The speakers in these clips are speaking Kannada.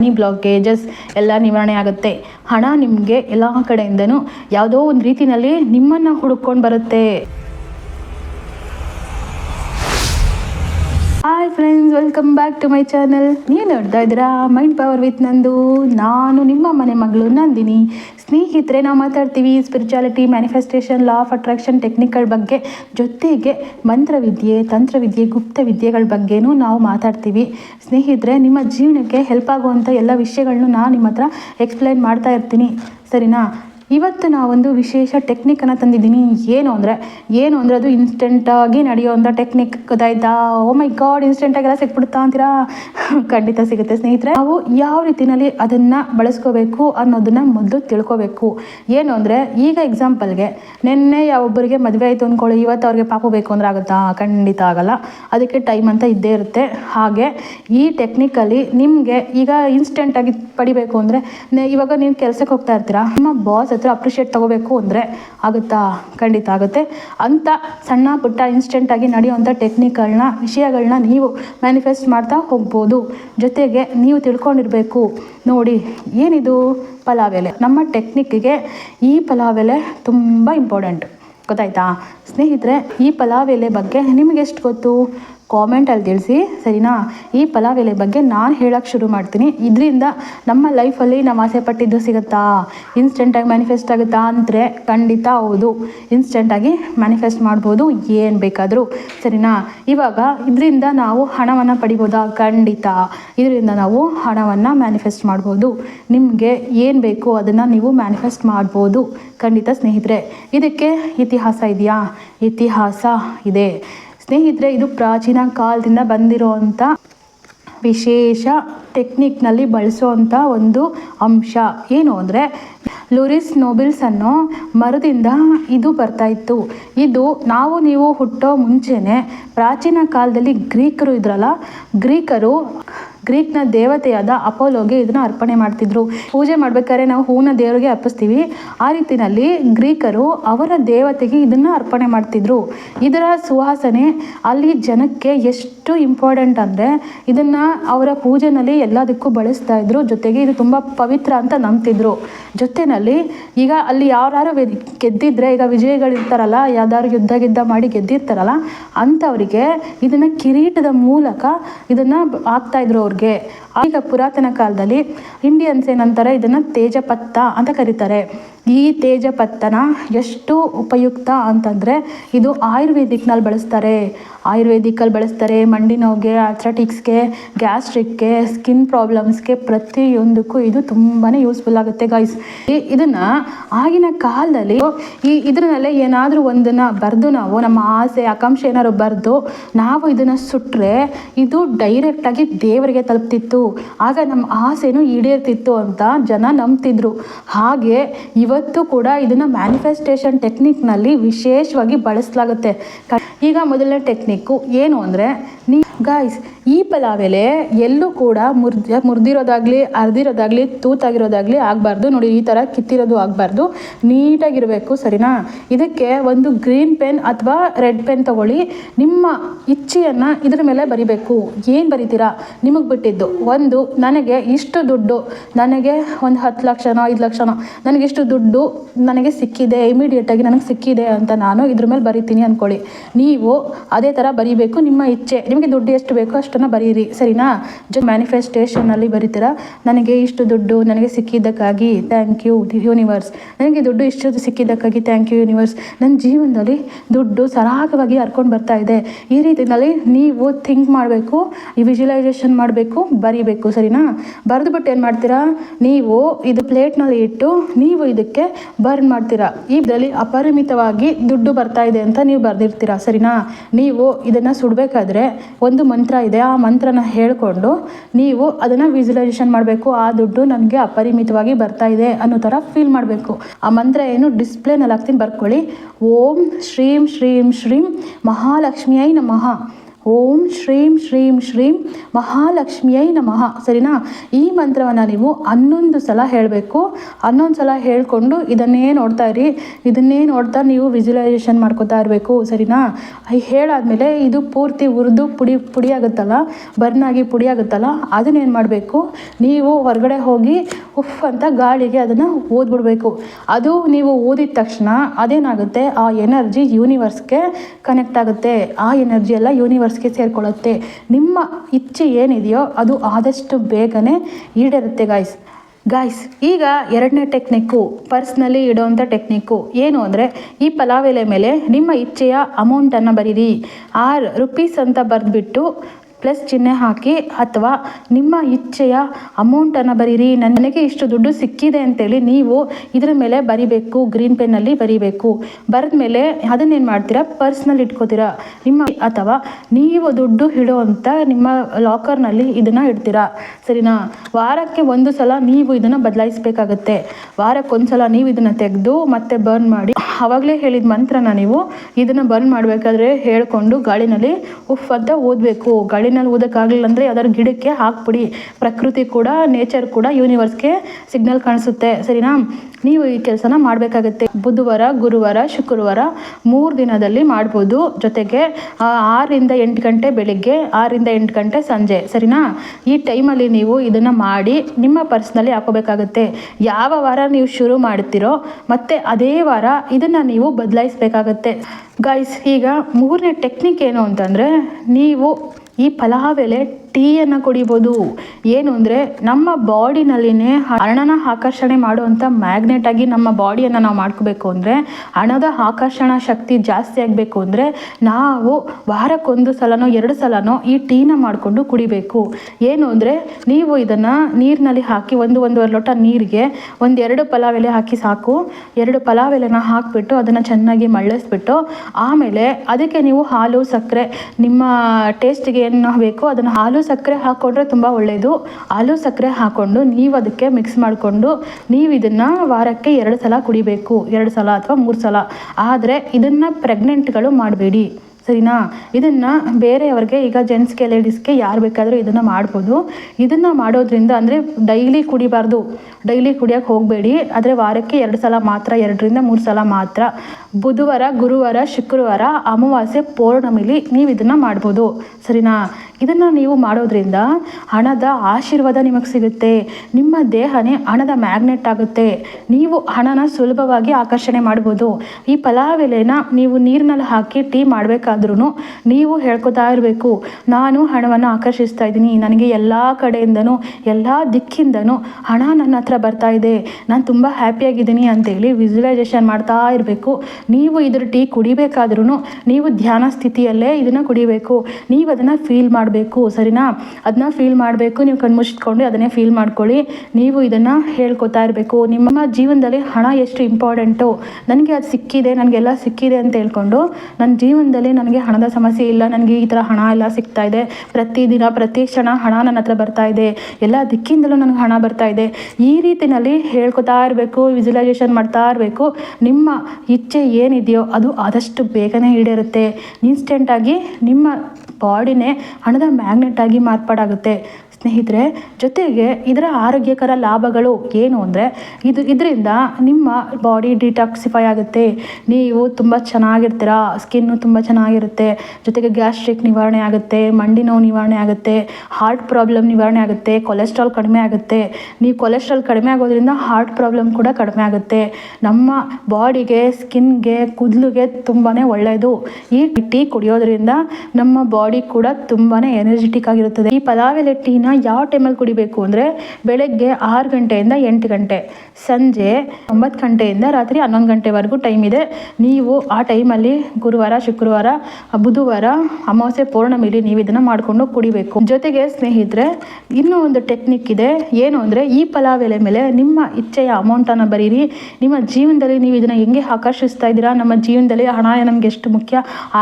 ಮನಿ ಬ್ಲಾಕೇಜಸ್ ಎಲ್ಲ ನಿವಾರಣೆ ಆಗುತ್ತೆ. ಹಣ ನಿಮಗೆ ಎಲ್ಲ ಕಡೆಯಿಂದನೂ ಯಾವುದೋ ಒಂದು ರೀತಿಯಲ್ಲಿ ನಿಮ್ಮನ್ನು ಹುಡುಕೊಂಡು ಬರುತ್ತೆ. Hi friends welcome back to my channel ನೀವು ನೋಡ್ತಾ ಇದ್ದೀರಾ? ಮೈಂಡ್ ಪವರ್ ವಿತ್ ನಂದು. ನಾನು ನಿಮ್ಮ ಮನೆ ಮಗಳು ನಂದಿನಿ. ಸ್ನೇಹಿತರೆ, ನಾವು ಮಾತಾಡ್ತೀವಿ spirituality manifestation law of attraction ಟೆಕ್ನಿಕ್ಗಳ ಬಗ್ಗೆ. ಜೊತೆಗೆ ಮಂತ್ರವಿದ್ಯೆ, ತಂತ್ರವಿದ್ಯೆ ಗುಪ್ತ ವಿದ್ಯೆಗಳ ಬಗ್ಗೆನೂ ನಾವು ಮಾತಾಡ್ತೀವಿ. ಸ್ನೇಹಿತರೆ, ನಿಮ್ಮ ಜೀವನಕ್ಕೆ ಹೆಲ್ಪ್ ಆಗುವಂಥ ಎಲ್ಲ ವಿಷಯಗಳನ್ನೂ ನಾನು ನಿಮ್ಮ ಹತ್ರ ಎಕ್ಸ್ಪ್ಲೈನ್ ಮಾಡ್ತಾ ಇರ್ತೀನಿ. ಸರಿನಾ? ಇವತ್ತು ನಾವೊಂದು ವಿಶೇಷ ಟೆಕ್ನಿಕನ್ನು ತಂದಿದ್ದೀನಿ. ಏನು ಅಂದರೆ ಏನು ಅಂದರೆ ಅದು ಇನ್ಸ್ಟೆಂಟಾಗಿ ನಡೆಯುವಂಥ ಟೆಕ್ನಿಕ್ ಗೊತ್ತಾಯ್ತಾ? ಓ ಮೈ ಗಾಡ್ ಇನ್ಸ್ಟೆಂಟಾಗೆಲ್ಲ ಸಿಕ್ಬಿಡ್ತಾ ಅಂತೀರಾ? ಖಂಡಿತ ಸಿಗುತ್ತೆ ಸ್ನೇಹಿತರೆ. ನಾವು ಯಾವ ರೀತಿಯಲ್ಲಿ ಅದನ್ನು ಬಳಸ್ಕೋಬೇಕು ಅನ್ನೋದನ್ನು ಮೊದಲು ತಿಳ್ಕೋಬೇಕು. ಏನು ಅಂದರೆ, ಈಗ ಎಕ್ಸಾಂಪಲ್ಗೆ ನಿನ್ನೆ ಯಾವೊಬ್ಬರಿಗೆ ಮದುವೆ ಆಯಿತು ಅಂದ್ಕೊಳ್ಳಿ ಇವತ್ತು ಅವ್ರಿಗೆ ಪಾಪು ಬೇಕು ಅಂದ್ರೆ ಆಗುತ್ತಾ? ಖಂಡಿತ ಆಗಲ್ಲ. ಅದಕ್ಕೆ ಟೈಮ್ ಅಂತ ಇದ್ದೇ ಇರುತ್ತೆ. ಹಾಗೆ ಈ ಟೆಕ್ನಿಕಲ್ಲಿ ನಿಮಗೆ ಈಗ ಇನ್ಸ್ಟೆಂಟಾಗಿ ಪಡಿಬೇಕು ಅಂದರೆ ಇವಾಗ ನೀವು ಕೆಲಸಕ್ಕೆ ಹೋಗ್ತಾ ಇರ್ತೀರಾ? ನಿಮ್ಮ ಬಾಸ್ ಹತ್ರ ಅಪ್ರಿಷಿಯೇಟ್ ತಗೋಬೇಕು ಅಂದರೆ ಆಗುತ್ತಾ? ಖಂಡಿತ ಆಗುತ್ತೆ. ಅಂಥ ಸಣ್ಣ ಪುಟ್ಟ ಇನ್ಸ್ಟೆಂಟಾಗಿ ನಡೆಯುವಂಥ ಟೆಕ್ನಿಕ್ಗಳನ್ನ ವಿಷಯಗಳನ್ನ ನೀವು ಮ್ಯಾನಿಫೆಸ್ಟ್ ಮಾಡ್ತಾ ಹೋಗ್ಬೋದು. ಜೊತೆಗೆ ನೀವು ತಿಳ್ಕೊಂಡಿರಬೇಕು. ನೋಡಿ, ಏನಿದು? ಪಲಾವೆಲೆ ಎಲೆ. ನಮ್ಮ ಟೆಕ್ನಿಕ್ಕಿಗೆ ಈ ಪಲಾವೆಲೆ ಎಲೆ ತುಂಬ ಇಂಪಾರ್ಟೆಂಟ್ ಗೊತ್ತಾಯ್ತಾ? ಸ್ನೇಹಿತರೆ, ಈ ಪಲಾವ್ ಎಲೆ ಬಗ್ಗೆ ನಿಮಗೆಷ್ಟು ಗೊತ್ತು? ಕಾಮೆಂಟಲ್ಲಿ ತಿಳಿಸಿ, ಸರಿನಾ? ಈ ಪಲಾವ್ ಎಲೆ ಬಗ್ಗೆ ನಾನು ಹೇಳೋಕ್ಕೆ ಶುರು ಮಾಡ್ತೀನಿ. ಇದರಿಂದ ನಮ್ಮ ಲೈಫಲ್ಲಿ ನಾವು ಆಸೆ ಪಟ್ಟಿದ್ದು ಸಿಗುತ್ತಾ? ಇನ್ಸ್ಟೆಂಟಾಗಿ ಮ್ಯಾನಿಫೆಸ್ಟ್ ಆಗುತ್ತಾ ಅಂದರೆ ಖಂಡಿತ ಹೌದು. ಇನ್ಸ್ಟೆಂಟಾಗಿ ಮ್ಯಾನಿಫೆಸ್ಟ್ ಮಾಡ್ಬೋದು, ಏನು ಬೇಕಾದರೂ. ಸರಿನಾ? ಇವಾಗ ಇದರಿಂದ ನಾವು ಹಣವನ್ನು ಪಡಿಬೋದಾ? ಖಂಡಿತ. ಇದರಿಂದ ನಾವು ಹಣವನ್ನು ಮ್ಯಾನಿಫೆಸ್ಟ್ ಮಾಡ್ಬೋದು. ನಿಮಗೆ ಏನು ಬೇಕು ಅದನ್ನು ನೀವು ಮ್ಯಾನಿಫೆಸ್ಟ್ ಮಾಡ್ಬೋದು. ಖಂಡಿತ ಸ್ನೇಹಿತರೆ, ಇದಕ್ಕೆ ಇತಿಹಾಸ ಇದೆಯಾ? ಇತಿಹಾಸ ಇದೆ. ಸ್ನೇಹಿತರೆ, ಇದು ಪ್ರಾಚೀನ ಕಾಲದಿಂದ ಬಂದಿರೋವಂಥ ವಿಶೇಷ ಟೆಕ್ನಿಕ್ನಲ್ಲಿ ಬಳಸುವಂಥ ಒಂದು ಅಂಶ. ಏನು ಅಂದರೆ, ಲೂರಿಸ್ ನೋಬಿಲ್ಸ್ ಅನ್ನೋ ಮರದಿಂದ ಇದು ಬರ್ತಾ ಇತ್ತು. ಇದು ನಾವು ನೀವು ಹುಟ್ಟೋ ಮುಂಚೆನೆ ಪ್ರಾಚೀನ ಕಾಲದಲ್ಲಿ ಗ್ರೀಕರು ಇದ್ರಲ್ಲ, ಗ್ರೀಕರು ಗ್ರೀಕ್ನ ದೇವತೆಯಾದ ಅಪೋಲೋಗೆ ಇದನ್ನು ಅರ್ಪಣೆ ಮಾಡ್ತಿದ್ರು. ಪೂಜೆ ಮಾಡ್ಬೇಕಾದ್ರೆ ನಾವು ಹೂವನ್ನ ದೇವರಿಗೆ ಅರ್ಪಿಸ್ತೀವಿ. ಆ ರೀತಿನಲ್ಲಿ ಗ್ರೀಕರು ಅವರ ದೇವತೆಗೆ ಇದನ್ನು ಅರ್ಪಣೆ ಮಾಡ್ತಿದ್ರು. ಇದರ ಸುವಾಸನೆ ಅಲ್ಲಿ ಜನಕ್ಕೆ ಎಷ್ಟು ಇಂಪಾರ್ಟೆಂಟ್ ಅಂದರೆ ಇದನ್ನು ಅವರ ಪೂಜೆನಲ್ಲಿ ಎಲ್ಲದಕ್ಕೂ ಬಳಸ್ತಾ ಇದ್ರು. ಜೊತೆಗೆ ಇದು ತುಂಬ ಪವಿತ್ರ ಅಂತ ನಂಬ್ತಿದ್ರು. ಜೊತೆಯಲ್ಲಿ ಈಗ ಅಲ್ಲಿ ಯಾರು ಗೆದ್ದಿದ್ರೆ, ಈಗ ವಿಜಯಗಳಿರ್ತಾರಲ್ಲ ಯಾವ್ದಾದ್ರು ಯುದ್ಧ ಗಿದ್ದ ಮಾಡಿ ಗೆದ್ದಿರ್ತಾರಲ್ಲ ಅಂಥವರಿಗೆ ಇದನ್ನು ಕಿರೀಟದ ಮೂಲಕ ಇದನ್ನು ಹಾಕ್ತಾ ಇದ್ರು ಅವ್ರಿಗೆ ಈಗ ಪುರಾತನ ಕಾಲದಲ್ಲಿ ಇಂಡಿಯನ್ಸ್ ಏನಂತಾರೆ? ಇದನ್ನು ತೇಜಪತ್ತ ಅಂತ ಕರೀತಾರೆ. ಈ ತೇಜಪತ್ತನ ಎಷ್ಟು ಉಪಯುಕ್ತ ಅಂತಂದರೆ ಇದು ಆಯುರ್ವೇದಿಕ್ನಲ್ಲಿ ಬಳಸ್ತಾರೆ. ಆಯುರ್ವೇದಿಕಲ್ಲಿ ಬಳಸ್ತಾರೆ, ಮಂಡಿ ನೋವಿಗೆ ಅಥ್ಲೆಟಿಕ್ಸ್ಗೆ ಗ್ಯಾಸ್ಟ್ರಿಕ್ಗೆ ಸ್ಕಿನ್ ಪ್ರಾಬ್ಲಮ್ಸ್ಗೆ ಪ್ರತಿಯೊಂದಕ್ಕೂ ಇದು ತುಂಬಾ ಯೂಸ್ಫುಲ್ ಆಗುತ್ತೆ ಗಾಯ್ಸ್ ಇದನ್ನು ಆಗಿನ ಕಾಲದಲ್ಲಿ ಈ ಇದರಲ್ಲೇ ಏನಾದರೂ ಒಂದನ್ನು ಬರೆದು ನಾವು ನಮ್ಮ ಆಸೆ, ಆಕಾಂಕ್ಷೆ ಏನಾದ್ರು ಬರೆದು ನಾವು ಇದನ್ನು ಸುಟ್ಟರೆ ಇದು ಡೈರೆಕ್ಟಾಗಿ ದೇವರಿಗೆ ತಲುಪ್ತಿತ್ತು. ಆಗ ನಮ್ಮ ಆಸೆನೂ ಈಡೇರ್ತಿತ್ತು ಅಂತ ಜನ ನಂಬ್ತಿದ್ರು. ಹಾಗೆ ಇವತ್ತು ಕೂಡ ಇದನ್ನು ಮ್ಯಾನಿಫೆಸ್ಟೇಷನ್ ಟೆಕ್ನಿಕ್ನಲ್ಲಿ ವಿಶೇಷವಾಗಿ ಬಳಸಲಾಗುತ್ತೆ. ಈಗ ಮೊದಲನೇ ಟೆಕ್ನಿಕ್ಕು ಏನು ಅಂದರೆ ನೀ ಗಾಯ್ಸ್ ಈ ಪಲಾವ್ ಎಲೆ ಎಲ್ಲೂ ಕೂಡ ಮುರ್ದ, ಮುರಿದಿರೋದಾಗಲಿ ಅರ್ದಿರೋದಾಗಲಿ ತೂತಾಗಿರೋದಾಗಲಿ ಆಗಬಾರ್ದು. ನೋಡಿ, ಈ ಥರ ಕಿತ್ತಿರೋದು ಆಗಬಾರ್ದು. ನೀಟಾಗಿರಬೇಕು, ಸರಿನಾ? ಇದಕ್ಕೆ ಒಂದು ಗ್ರೀನ್ ಪೆನ್ ಅಥವಾ ರೆಡ್ ಪೆನ್ ತಗೊಳ್ಳಿ. ನಿಮ್ಮ ಇಚ್ಛೆಯನ್ನು ಇದ್ರ ಮೇಲೆ ಬರಿಬೇಕು. ಏನು ಬರಿತೀರಾ? ನಿಮಗೆ ಬಿಟ್ಟಿದ್ದು. ಒಂದು, ನನಗೆ ಇಷ್ಟು ದುಡ್ಡು, ನನಗೆ ಒಂದು ಹತ್ತು ಲಕ್ಷನೋ, ಐದು ಲಕ್ಷನೋ, ನನಗೆ ಇಷ್ಟು ದುಡ್ಡು ನನಗೆ ಸಿಕ್ಕಿದೆ ಇಮಿಡಿಯೇಟಾಗಿ ನನಗೆ ಸಿಕ್ಕಿದೆ ಅಂತ ನಾನು ಇದ್ರ ಮೇಲೆ ಬರಿತೀನಿ ಅಂದ್ಕೊಳ್ಳಿ ನೀವು ಅದೇ ಥರ ಬರಿಬೇಕು, ನಿಮ್ಮ ಇಚ್ಛೆ. ನಿಮಗೆ ದುಡ್ಡು ಎಷ್ಟು ಬೇಕೋ ಅಷ್ಟನ್ನು ಬರೀರಿ. ಸರಿನಾ? ಜೊ ಮ್ಯಾನಿಫೆಸ್ಟೇಷನಲ್ಲಿ ಬರೀತೀರಾ? ನನಗೆ ಇಷ್ಟು ದುಡ್ಡು, ನನಗೆ ಸಿಕ್ಕಿದ್ದಕ್ಕಾಗಿ ಥ್ಯಾಂಕ್ ಯು ಯೂನಿವರ್ಸ್ ನನಗೆ ದುಡ್ಡು ಇಷ್ಟು ಸಿಕ್ಕಿದ್ದಕ್ಕಾಗಿ ಥ್ಯಾಂಕ್ ಯು ಯೂನಿವರ್ಸ್ ನನ್ನ ಜೀವನದಲ್ಲಿ ದುಡ್ಡು ಸರಾಗವಾಗಿ ಹರ್ಕೊಂಡು ಬರ್ತಾ ಇದೆ. ಈ ರೀತಿಯಲ್ಲಿ ನೀವು ಥಿಂಕ್ ಮಾಡಬೇಕು, ಈ ಮಾಡಬೇಕು, ಬರಿಬೇಕು. ಸರಿನಾ? ಬರೆದುಬಿಟ್ಟು ಏನು ಮಾಡ್ತೀರಾ? ನೀವು ಇದು ಪ್ಲೇಟ್ನಲ್ಲಿ ಇಟ್ಟು ನೀವು ಇದಕ್ಕೆ ಬರ್ನ್ ಮಾಡ್ತೀರಾ. ಇದರಲ್ಲಿ ಅಪರಿಮಿತವಾಗಿ ದುಡ್ಡು ಬರ್ತಾ ಇದೆ ಅಂತ ನೀವು ಬರೆದಿರ್ತೀರಾ. ಸರಿನಾ? ನೀವು ಇದನ್ನು ಸುಡಬೇಕಾದ್ರೆ ಒಂದು ಮಂತ್ರ ಇದೆ. ಆ ಮಂತ್ರನ ಹೇಳಿಕೊಂಡು ನೀವು ಅದನ್ನು ವಿಜುವಲೈಸೇಷನ್ ಮಾಡಬೇಕು. ಆ ದುಡ್ಡು ನನಗೆ ಅಪರಿಮಿತವಾಗಿ ಬರ್ತಾ ಇದೆ ಅನ್ನೋ ಥರ ಫೀಲ್ ಮಾಡಬೇಕು. ಆ ಮಂತ್ರ ಏನು ಡಿಸ್ಪ್ಲೇನಲ್ಲಿ ಹಾಕ್ತೀನಿ ಬರ್ಕೊಳ್ಳಿ. ಓಂ ಶ್ರೀಂ ಶ್ರೀಂ ಶ್ರೀಂ ಮಹಾಲಕ್ಷ್ಮಿಯೈ ನಮಃ. ಓಂ ಶ್ರೀಂ ಶ್ರೀಂ ಶ್ರೀಂ ಮಹಾಲಕ್ಷ್ಮಿಯೈ ನಮಃ. ಸರಿನಾ? ಈ ಮಂತ್ರವನ್ನು ನೀವು ಹನ್ನೊಂದು ಸಲ ಹೇಳಬೇಕು. ಹನ್ನೊಂದು ಸಲ ಹೇಳಿಕೊಂಡು ಇದನ್ನೇ ನೋಡ್ತಾ ಇರಿ. ಇದನ್ನೇ ನೋಡ್ತಾ ನೀವು ವಿಜುವಲೈಸೇಷನ್ ಮಾಡ್ಕೋತಾ ಇರಬೇಕು. ಸರಿನಾ? ಹೇಳಾದಮೇಲೆ ಇದು ಪೂರ್ತಿ ಉರಿದು ಪುಡಿ ಪುಡಿ ಆಗುತ್ತಲ್ಲ ಬರ್ನ್ ಆಗಿ ಪುಡಿ ಆಗುತ್ತಲ್ಲ ಅದನ್ನೇನು ಮಾಡಬೇಕು? ನೀವು ಹೊರಗಡೆ ಹೋಗಿ ಉಫ್ ಅಂತ ಗಾಳಿಗೆ ಅದನ್ನು ಓದ್ಬಿಡ್ಬೇಕು ಅದು ನೀವು ಊದಿದ ತಕ್ಷಣ ಅದೇನಾಗುತ್ತೆ? ಆ ಎನರ್ಜಿ ಯೂನಿವರ್ಸ್ಗೆ ಕನೆಕ್ಟ್ ಆಗುತ್ತೆ. ಆ ಎನರ್ಜಿ ಎಲ್ಲ ಯೂನಿವರ್ಸ್ಗೆ ಸೇರಿಕೊಳ್ಳುತ್ತೆ. ನಿಮ್ಮ ಇಚ್ಛೆ ಏನಿದೆಯೋ ಅದು ಆದಷ್ಟು ಬೇಗನೆ ಈಡೇರುತ್ತೆ ಗಾಯ್ಸ್ ಗಾಯ್ಸ್ ಈಗ ಎರಡನೇ ಟೆಕ್ನಿಕ್ಕು ಪರ್ಸ್ನಲ್ಲಿ ಇಡೋವಂಥ ಟೆಕ್ನಿಕ್ಕು ಏನು ಅಂದರೆ, ಈ ಪಲಾವ್ ಎಲೆ ಮೇಲೆ ನಿಮ್ಮ ಇಚ್ಛೆಯ ಅಮೌಂಟನ್ನು ಬರೀರಿ. ಆರು ರುಪೀಸ್ ಅಂತ ಬರೆದ್ಬಿಟ್ಟು ಪ್ಲಸ್ ಚಿಹ್ನೆ ಹಾಕಿ ಅಥವಾ ನಿಮ್ಮ ಇಚ್ಛೆಯ ಅಮೌಂಟನ್ನು ಬರೀರಿ ನನಗೆ ಇಷ್ಟು ದುಡ್ಡು ಸಿಕ್ಕಿದೆ ಅಂತೇಳಿ ನೀವು ಇದರ ಮೇಲೆ ಬರಿಬೇಕು ಗ್ರೀನ್ ಪೆನ್ನಲ್ಲಿ ಬರಿಬೇಕು. ಬರೆದ ಮೇಲೆ ಅದನ್ನೇನು ಮಾಡ್ತೀರಾ? ಪರ್ಸ್ನಲ್ಲಿ ಇಟ್ಕೋತೀರಾ. ನಿಮ್ಮ ಅಥವಾ ನೀವು ದುಡ್ಡು ಇಡುವಂಥ ನಿಮ್ಮ ಲಾಕರ್ನಲ್ಲಿ ಇದನ್ನು ಇಡ್ತೀರಾ. ಸರಿನಾ? ವಾರಕ್ಕೆ ಒಂದು ಸಲ ನೀವು ಇದನ್ನು ಬದಲಾಯಿಸಬೇಕಾಗತ್ತೆ. ವಾರಕ್ಕೊಂದು ಸಲ ನೀವು ಇದನ್ನು ತೆಗೆದು ಮತ್ತೆ ಬರ್ನ್ ಮಾಡಿ ಆವಾಗಲೇ ಹೇಳಿದ ಮಂತ್ರನ ನೀವು ಇದನ್ನು ಬರ್ನ್ ಮಾಡಬೇಕಾದ್ರೆ ಹೇಳಿಕೊಂಡು ಗಾಳಿನಲ್ಲಿ ಉಫ್ ಅಂತ ಓದಬೇಕು. ಗಾಳಿನಲ್ಲಿ ಓದೋಕ್ಕಾಗಲಿಲ್ಲ ಅಂದರೆ ಯಾವ್ದಾದ್ರು ಗಿಡಕ್ಕೆ ಹಾಕ್ಬಿಡಿ. ಪ್ರಕೃತಿ ಕೂಡ ನೇಚರ್ ಕೂಡ ಯೂನಿವರ್ಸ್ಗೆ ಸಿಗ್ನಲ್ ಕಾಣಿಸುತ್ತೆ. ಸರಿನಾ? ನೀವು ಈ ಕೆಲಸನ ಮಾಡಬೇಕಾಗತ್ತೆ. ಬುಧವಾರ, ಗುರುವಾರ, ಶುಕ್ರವಾರ ಮೂರು ದಿನದಲ್ಲಿ ಮಾಡ್ಬೋದು. ಜೊತೆಗೆ ಆರರಿಂದ ಎಂಟು ಗಂಟೆ ಬೆಳಿಗ್ಗೆ, ಆರರಿಂದ ಎಂಟು ಗಂಟೆ ಸಂಜೆ. ಸರಿನಾ? ಈ ಟೈಮಲ್ಲಿ ನೀವು ಇದನ್ನು ಮಾಡಿ ನಿಮ್ಮ ಪರ್ಸ್ನಲ್ಲಿ ಹಾಕೋಬೇಕಾಗತ್ತೆ ಯಾವ ವಾರ ನೀವು ಶುರು ಮಾಡ್ತೀರೋ, ಮತ್ತೆ ಅದೇ ವಾರ ಇದನ್ನು ನೀವು ಬದಲಾಯಿಸಬೇಕಾಗತ್ತೆ. ಗೈಸ್ ಈಗ ಮೂರನೇ ಟೆಕ್ನಿಕ್ ಏನು ಅಂತಂದರೆ, ನೀವು ಈ ಪಲಾವ್ ಎಲೆ ಟೀಯನ್ನು ಕುಡಿಬೋದು. ಏನು ಅಂದರೆ ನಮ್ಮ ಬಾಡಿನಲ್ಲಿನೇ ಹಣನ ಆಕರ್ಷಣೆ ಮಾಡುವಂಥ ಮ್ಯಾಗ್ನೆಟ್ ಆಗಿ ನಮ್ಮ ಬಾಡಿಯನ್ನು ನಾವು ಮಾಡ್ಕೋಬೇಕು ಅಂದರೆ ಹಣದ ಆಕರ್ಷಣಾ ಶಕ್ತಿ ಜಾಸ್ತಿ ಆಗಬೇಕು ಅಂದರೆ ನಾವು ವಾರಕ್ಕೊಂದು ಸಲನೋ, ಎರಡು ಸಲನೋ ಈ ಟೀನ ಮಾಡಿಕೊಂಡು ಕುಡಿಬೇಕು. ಏನು ಅಂದರೆ ನೀವು ಇದನ್ನು ನೀರಿನಲ್ಲಿ ಹಾಕಿ ಒಂದು ಒಂದೂವರೆ ಲೋಟ ನೀರಿಗೆ ಒಂದೆರಡು ಪಲಾವ್ ಎಲೆ ಹಾಕಿ ಸಾಕು. ಎರಡು ಪಲಾವ್ ಎಲೆನ ಹಾಕಿಬಿಟ್ಟು ಅದನ್ನು ಚೆನ್ನಾಗಿ ಮಳ್ಳಿಸ್ಬಿಟ್ಟು ಆಮೇಲೆ ಅದಕ್ಕೆ ನೀವು ಹಾಲು, ಸಕ್ಕರೆ ನಿಮ್ಮ ಟೇಸ್ಟಿಗೆ ಏನು ಬೇಕು ಅದನ್ನು ಹಾಲು ಸಕ್ಕರೆ ಹಾಕ್ಕೊಂಡ್ರೆ ತುಂಬ ಒಳ್ಳೆಯದು ಆಲೂ ಸಕ್ಕರೆ ಹಾಕ್ಕೊಂಡು ನೀವು ಅದಕ್ಕೆ ಮಿಕ್ಸ್ ಮಾಡಿಕೊಂಡು ನೀವು ಇದನ್ನು ವಾರಕ್ಕೆ ಎರಡು ಸಲ ಕುಡಿಬೇಕು. ಎರಡು ಸಲ ಅಥವಾ ಮೂರು ಸಲ. ಆದರೆ ಇದನ್ನು ಪ್ರೆಗ್ನೆಂಟ್ಗಳು ಮಾಡಬೇಡಿ. ಸರಿನಾ? ಇದನ್ನು ಬೇರೆಯವ್ರಿಗೆ, ಈಗ ಜೆಂಟ್ಸ್ಗೆ ಲೇಡೀಸ್ಗೆ ಯಾರು ಬೇಕಾದರೂ ಇದನ್ನು ಮಾಡ್ಬೋದು. ಇದನ್ನು ಮಾಡೋದ್ರಿಂದ ಅಂದರೆ ಡೈಲಿ ಕುಡಿಬಾರ್ದು. ಡೈಲಿ ಕುಡಿಯೋಕೆ ಹೋಗಬೇಡಿ. ಆದರೆ ವಾರಕ್ಕೆ ಎರಡು ಸಲ ಮಾತ್ರ, ಎರಡರಿಂದ ಮೂರು ಸಲ ಮಾತ್ರ. ಬುಧವಾರ, ಗುರುವಾರ, ಶುಕ್ರವಾರ, ಅಮಾವಾಸ್ಯೆ, ಪೌರ್ಣಮಿಲಿ ನೀವು ಇದನ್ನು ಮಾಡ್ಬೋದು. ಸರಿನಾ? ಇದನ್ನು ನೀವು ಮಾಡೋದ್ರಿಂದ ಹಣದ ಆಶೀರ್ವಾದ ನಿಮಗೆ ಸಿಗುತ್ತೆ. ನಿಮ್ಮ ದೇಹನೇ ಹಣದ ಮ್ಯಾಗ್ನೆಟ್ ಆಗುತ್ತೆ. ನೀವು ಹಣನ ಸುಲಭವಾಗಿ ಆಕರ್ಷಣೆ ಮಾಡ್ಬೋದು. ಈ ಪಲಾವ್ ಎಲೆನ ನೀವು ನೀರಿನಲ್ಲಿ ಹಾಕಿ ಟೀ ಮಾಡಬೇಕಾದ್ರೂ ನೀವು ಹೇಳ್ಕೊತಾ ಇರಬೇಕು. ನಾನು ಹಣವನ್ನು ಆಕರ್ಷಿಸ್ತಾ ಇದ್ದೀನಿ. ನನಗೆ ಎಲ್ಲ ಕಡೆಯಿಂದನೂ, ಎಲ್ಲ ದಿಕ್ಕಿಂದನೂ ಹಣ ನನ್ನ ಹತ್ರ ಬರ್ತಾ ಇದೆ. ನಾನು ತುಂಬ ಹ್ಯಾಪಿಯಾಗಿದ್ದೀನಿ ಅಂತೇಳಿ ವಿಜುವಲೈಸೇಷನ್ ಮಾಡ್ತಾ ಇರಬೇಕು. ನೀವು ಇದ್ರ ಟೀ ಕುಡಿಬೇಕಾದ್ರೂ ನೀವು ಧ್ಯಾನ ಸ್ಥಿತಿಯಲ್ಲೇ ಇದನ್ನು ಕುಡಿಬೇಕು. ನೀವು ಅದನ್ನು ಫೀಲ್ ಮಾಡಬೇಕು, ಸರಿನಾ? ಅದನ್ನ ಫೀಲ್ ಮಾಡಬೇಕು, ನೀವು ಕಣ್ಮುಚ್ಕೊಂಡು ಅದನ್ನೇ ಫೀಲ್ ಮಾಡ್ಕೊಳ್ಳಿ. ನೀವು ಇದನ್ನು ಹೇಳ್ಕೊತಾ ಇರಬೇಕು. ನಿಮ್ಮ ಜೀವನದಲ್ಲಿ ಹಣ ಎಷ್ಟು ಇಂಪಾರ್ಟೆಂಟು ನನಗೆ ಅದು ಸಿಕ್ಕಿದೆ, ನನಗೆಲ್ಲ ಸಿಕ್ಕಿದೆ ಅಂತ ಹೇಳ್ಕೊಂಡು ನನ್ನ ಜೀವನದಲ್ಲಿ ನನಗೆ ಹಣದ ಸಮಸ್ಯೆ ಇಲ್ಲ, ನನಗೆ ಈ ಥರ ಹಣ ಎಲ್ಲ ಸಿಗ್ತಾ ಇದೆ. ಪ್ರತಿದಿನ, ಪ್ರತಿ ಕ್ಷಣ ಹಣ ನನ್ನ ಹತ್ರ ಬರ್ತಾ ಇದೆ. ಎಲ್ಲ ದಿಕ್ಕಿಂದಲೂ ನನಗೆ ಹಣ ಬರ್ತಾ ಇದೆ. ಈ ರೀತಿನಲ್ಲಿ ಹೇಳ್ಕೊತಾ ಇರಬೇಕು ವಿಜುಲೈಸೇಷನ್ ಮಾಡ್ತಾ ಇರಬೇಕು. ನಿಮ್ಮ ಇಚ್ಛೆ ಏನಿದೆಯೋ ಅದು ಆದಷ್ಟು ಬೇಗನೆ ಈಡೇರುತ್ತೆ. ಇನ್ಸ್ಟೆಂಟಾಗಿ ನಿಮ್ಮ ಬಾಡಿನೇ ಹಣದ ಮ್ಯಾಗ್ನೆಟ್ ಆಗಿ ಮಾರ್ಪಾಡಾಗುತ್ತೆ. ಸ್ನೇಹಿತರೆ, ಜೊತೆಗೆ ಇದರ ಆರೋಗ್ಯಕರ ಲಾಭಗಳು ಏನು ಅಂದರೆ, ಇದು ಇದರಿಂದ ನಿಮ್ಮ ಬಾಡಿ ಡಿಟಾಕ್ಸಿಫೈ ಆಗುತ್ತೆ, ನೀವು ತುಂಬ ಚೆನ್ನಾಗಿರ್ತೀರ ಸ್ಕಿನ್ನು ತುಂಬ ಚೆನ್ನಾಗಿರುತ್ತೆ, ಜೊತೆಗೆ ಗ್ಯಾಸ್ಟ್ರಿಕ್ ನಿವಾರಣೆ ಆಗುತ್ತೆ, ಮಂಡಿ ನೋವು ನಿವಾರಣೆ ಆಗುತ್ತೆ ಹಾರ್ಟ್ ಪ್ರಾಬ್ಲಮ್ ನಿವಾರಣೆ ಆಗುತ್ತೆ ಕೊಲೆಸ್ಟ್ರಾಲ್ ಕಡಿಮೆ ಆಗುತ್ತೆ. ನೀವು ಕೊಲೆಸ್ಟ್ರಾಲ್ ಕಡಿಮೆ ಆಗೋದ್ರಿಂದ ಹಾರ್ಟ್ ಪ್ರಾಬ್ಲಮ್ ಕೂಡ ಕಡಿಮೆ ಆಗುತ್ತೆ. ನಮ್ಮ ಬಾಡಿಗೆ ಸ್ಕಿನ್ಗೆ ಕೂದಲಿಗೆ ತುಂಬಾ ಒಳ್ಳೆಯದು ಈ ಟೀ ಕುಡಿಯೋದ್ರಿಂದ ನಮ್ಮ ಬಾಡಿ ಕೂಡ ತುಂಬಾ ಎನರ್ಜೆಟಿಕ್ ಆಗಿರುತ್ತದೆ. ಈ ಪಲಾವ್ ಟೀನ ಯಾವ ಟೈಮಲ್ಲಿ ಕುಡಿಬೇಕು ಅಂದರೆ ಬೆಳಗ್ಗೆ ಆರು ಗಂಟೆಯಿಂದ ಎಂಟು ಗಂಟೆ, ಸಂಜೆ ಒಂಬತ್ತು ಗಂಟೆಯಿಂದ ರಾತ್ರಿ ಹನ್ನೊಂದು ಗಂಟೆವರೆಗೂ ಟೈಮ್ ಇದೆ. ನೀವು ಆ ಟೈಮಲ್ಲಿ ಗುರುವಾರ, ಶುಕ್ರವಾರ, ಬುಧವಾರ ಅಮಾವಾಸ್ಯೆ ಪೂರ್ಣಮಿಲಿ ನೀವು ಇದನ್ನು ಮಾಡಿಕೊಂಡು ಕುಡಿಬೇಕು. ಜೊತೆಗೆ ಸ್ನೇಹಿತರೆ, ಇನ್ನೂ ಒಂದು ಟೆಕ್ನಿಕ್ ಇದೆ. ಏನು ಅಂದರೆ ಈ ಪಲಾವ್ ಎಲೆ ಮೇಲೆ ನಿಮ್ಮ ಇಚ್ಛೆಯ ಅಮೌಂಟನ್ನು ಬರೀರಿ. ನಿಮ್ಮ ಜೀವನದಲ್ಲಿ ನೀವು ಇದನ್ನು ಹೆಂಗೆ ಆಕರ್ಷಿಸ್ತಾ ಇದ್ದೀರಾ? ನಮ್ಮ ಜೀವನದಲ್ಲಿ ಹಣ ನಮಗೆ ಎಷ್ಟು ಮುಖ್ಯ?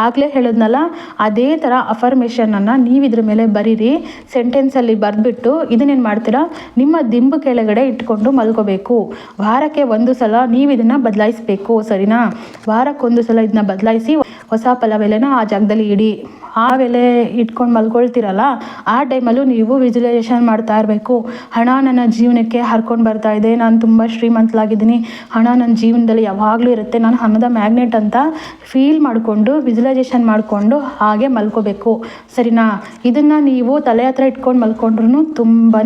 ಆಗಲೇ ಹೇಳಿದ್ನಲ್ಲ, ಅದೇ ಥರ ಅಫರ್ಮೇಷನನ್ನು ನೀವು ಇದ್ರ ಮೇಲೆ ಬರೀರಿ. ಸೆಂಟೆನ್ಸಲ್ಲಿ ಬರೆದ್ಬಿಟ್ಟು ಇದನ್ನೇನು ಮಾಡ್ತೀರಾ? ನಿಮ್ಮ ದಿಂಬು ಕೆಳಗಡೆ ಇಟ್ಕೊಂಡು ಮಲ್ಕೋಬೇಕು. ವಾರಕ್ಕೆ ಒಂದು ಸಲ ನೀವು ಇದನ್ನು ಬದಲಾಯಿಸಬೇಕು, ಸರಿನಾ? ವಾರಕ್ಕೊಂದು ಸಲ ಇದನ್ನ ಬದಲಾಯಿಸಿ ಹೊಸ ಪಲವೆಲೆನ ಆ ಜಾಗದಲ್ಲಿ ಇಡಿ. ಆ ಬೆಲೆ ಇಟ್ಕೊಂಡು ಮಲ್ಕೊಳ್ತೀರಲ್ಲ, ಆ ಟೈಮಲ್ಲೂ ನೀವು ವಿಜುವಲೈಸೇಷನ್ ಮಾಡ್ತಾ ಇರಬೇಕು. ಹಣ ನನ್ನ ಜೀವನಕ್ಕೆ ಹರ್ಕೊಂಡು ಬರ್ತಾ ಇದೆ. ನಾನು ತುಂಬ ಶ್ರೀಮಂತಲಾಗಿದ್ದೀನಿ. ಹಣ ನನ್ನ ಜೀವನದಲ್ಲಿ ಯಾವಾಗಲೂ ಇರುತ್ತೆ. ನಾನು ಹಣದ ಮ್ಯಾಗ್ನೆಟ್ ಅಂತ ಫೀಲ್ ಮಾಡಿಕೊಂಡು, ವಿಜುಲೈಸೇಷನ್ ಮಾಡಿಕೊಂಡು ಹಾಗೆ ಮಲ್ಕೋಬೇಕು. ಸರಿನಾ? ಇದನ್ನು ನೀವು ತಲೆ ಹತ್ರ ಇಟ್ಕೊಂಡು ಮಲ್ಕೊಂಡ್ರು ತುಂಬಾ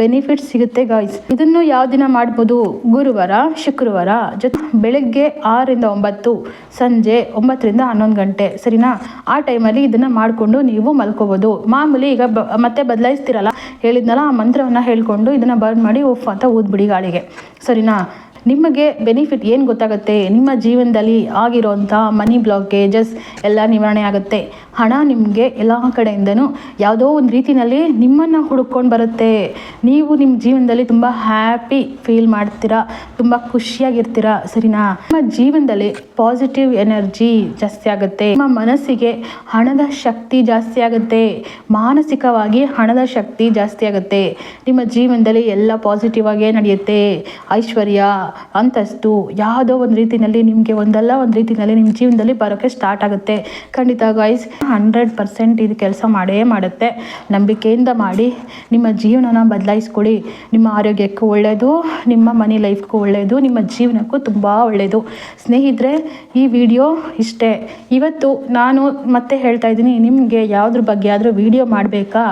ಬೆನಿಫಿಟ್ ಸಿಗುತ್ತೆ ಗಾಯ್ಸ್ ಇದನ್ನು ಯಾವ ದಿನ ಮಾಡ್ಬೋದು? ಗುರುವಾರ, ಶುಕ್ರವಾರ? ಜೊತೆ, ಬೆಳಗ್ಗೆ ಆರರಿಂದ ಒಂಬತ್ತು, ಸಂಜೆ ಒಂಬತ್ತರಿಂದ ಹನ್ನೊಂದು ಗಂಟೆ. ಸರಿನಾ? ಆ ಟೈಮಲ್ಲಿ ಇದನ್ನು ಮಾಡಿಕೊಂಡು ನೀವು ಮಲ್ಕೋಬೋದು. ಮಾಮೂಲಿ ಈಗ ಬ, ಮತ್ತೆ ಬದಲಾಯಿಸ್ತೀರಲ್ಲ? ಹೇಳಿದ್ನಲ್ಲ ಆ ಮಂತ್ರವನ್ನು ಹೇಳ್ಕೊಂಡು ಇದನ್ನು ಬರ್ನ್ ಮಾಡಿ ಉಫ್ ಅಂತ ಊದ್ಬಿಡಿ ಗಾಳಿಗೆ. ಸರಿನಾ? ನಿಮಗೆ ಬೆನಿಫಿಟ್ ಏನು ಗೊತ್ತಾಗುತ್ತೆ? ನಿಮ್ಮ ಜೀವನದಲ್ಲಿ ಆಗಿರೋಂಥ ಮನಿ ಬ್ಲಾಕೇಜಸ್ ಎಲ್ಲ ನಿವಾರಣೆ ಆಗುತ್ತೆ. ಹಣ ನಿಮಗೆ ಎಲ್ಲ ಕಡೆಯಿಂದನೂ ಯಾವುದೋ ಒಂದು ರೀತಿಯಲ್ಲಿ ನಿಮ್ಮನ್ನು ಹುಡುಕೊಂಡು ಬರುತ್ತೆ. ನೀವು ನಿಮ್ಮ ಜೀವನದಲ್ಲಿ ತುಂಬ ಹ್ಯಾಪಿ ಫೀಲ್ ಮಾಡ್ತೀರಾ, ತುಂಬ ಖುಷಿಯಾಗಿರ್ತೀರಾ, ಸರಿನಾ? ನಿಮ್ಮ ಜೀವನದಲ್ಲಿ ಪಾಸಿಟಿವ್ ಎನರ್ಜಿ ಜಾಸ್ತಿ ಆಗುತ್ತೆ. ನಿಮ್ಮ ಮನಸ್ಸಿಗೆ ಹಣದ ಶಕ್ತಿ ಜಾಸ್ತಿ ಆಗುತ್ತೆ. ಮಾನಸಿಕವಾಗಿ ಹಣದ ಶಕ್ತಿ ಜಾಸ್ತಿ ಆಗುತ್ತೆ. ನಿಮ್ಮ ಜೀವನದಲ್ಲಿ ಎಲ್ಲ ಪಾಸಿಟಿವ್ ಆಗೇ ನಡೆಯುತ್ತೆ. ಐಶ್ವರ್ಯ ಅಂತಸ್ತು, ಯಾವುದೋ ಒಂದು ರೀತಿಯಲ್ಲಿ ನಿಮಗೆ ಒಂದಲ್ಲ ಒಂದು ರೀತಿಯಲ್ಲಿ ನಿಮ್ಮ ಜೀವನದಲ್ಲಿ ಬರೋಕ್ಕೆ ಸ್ಟಾರ್ಟ್ ಆಗುತ್ತೆ. ಖಂಡಿತ ಗಾಯ್ಸ್ ಹಂಡ್ರೆಡ್ ಪರ್ಸೆಂಟ್ ಇದು ಕೆಲಸ ಮಾಡೇ ಮಾಡುತ್ತೆ. ನಂಬಿಕೆಯಿಂದ ಮಾಡಿ, ನಿಮ್ಮ ಜೀವನನ ಬದಲಾಯಿಸ್ಕೊಳ್ಳಿ ನಿಮ್ಮ ಆರೋಗ್ಯಕ್ಕೂ ಒಳ್ಳೆಯದು ನಿಮ್ಮ ಮನಿ ಲೈಫ್ಗೂ ಒಳ್ಳೆಯದು ನಿಮ್ಮ ಜೀವನಕ್ಕೂ ತುಂಬ ಒಳ್ಳೆಯದು ಸ್ನೇಹಿತರೆ, ಈ ವಿಡಿಯೋ ಇಷ್ಟೇ. ಇವತ್ತು ನಾನು ಮತ್ತೆ ಹೇಳ್ತಾ ಇದ್ದೀನಿ, ನಿಮಗೆ ಯಾವುದ್ರ ಬಗ್ಗೆ ಆದರೂ ವಿಡಿಯೋ ಮಾಡಬೇಕಾ?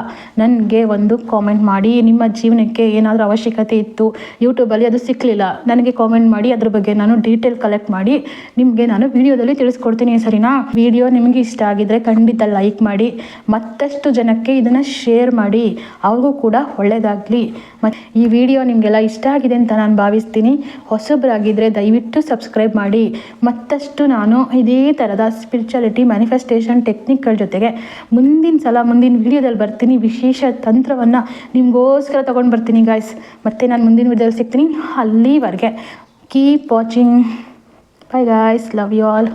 ನನಗೆ ಒಂದು ಕಾಮೆಂಟ್ ಮಾಡಿ. ನಿಮ್ಮ ಜೀವನಕ್ಕೆ ಏನಾದರೂ ಅವಶ್ಯಕತೆ ಇತ್ತು ಯೂಟ್ಯೂಬಲ್ಲಿ ಅದು ಸಿಕ್ಕಲಿಲ್ಲ ನನಗೆ ಕಾಮೆಂಟ್ ಮಾಡಿ, ಅದ್ರ ಬಗ್ಗೆ ನಾನು ಡೀಟೇಲ್ ಕಲೆಕ್ಟ್ ಮಾಡಿ, ನಿಮಗೆ ನಾನು ವಿಡಿಯೋದಲ್ಲಿ ತಿಳಿಸ್ಕೊಡ್ತೀನಿ ಸರಿನಾ? ವಿಡಿಯೋ ನಿಮಗೆ ಇಷ್ಟ ಆಗಿದ್ರೆ ಖಂಡಿತ ಲೈಕ್ ಮಾಡಿ, ಮತ್ತಷ್ಟು ಜನಕ್ಕೆ ಇದನ್ನು ಶೇರ್ ಮಾಡಿ, ಅವ್ರಿಗೂ ಕೂಡ ಒಳ್ಳೆಯದಾಗಲಿ ಮತ್ತು ಈ ವಿಡಿಯೋ ನಿಮಗೆಲ್ಲ ಇಷ್ಟ ಆಗಿದೆ ಅಂತ ನಾನು ಭಾವಿಸ್ತೀನಿ. ಹೊಸಬರಾಗಿದ್ದರೆ ದಯವಿಟ್ಟು ಸಬ್ಸ್ಕ್ರೈಬ್ ಮಾಡಿ. ಮತ್ತಷ್ಟು ನಾನು ಇದೇ ಥರದ ಸ್ಪಿರಿಚುಯಾಲಿಟಿ ಮ್ಯಾನಿಫೆಸ್ಟೇಷನ್ ಟೆಕ್ನಿಕ್ಗಳ ಜೊತೆಗೆ ಮುಂದಿನ ಸಲ ಮುಂದಿನ ವಿಡಿಯೋದಲ್ಲಿ ಬರ್ತೀನಿ. ವಿಶೇಷ ತಂತ್ರವನ್ನು ನಿಮಗೋಸ್ಕರ ತೊಗೊಂಡು ಬರ್ತೀನಿ ಗಾಯ್ಸ್ ಮತ್ತು ನಾನು ಮುಂದಿನ ವಿಡಿಯೋದಲ್ಲಿ ಸಿಗ್ತೀನಿ. ಅಲ್ಲಿವರೆಗೆ. Keep watching bye guys love you all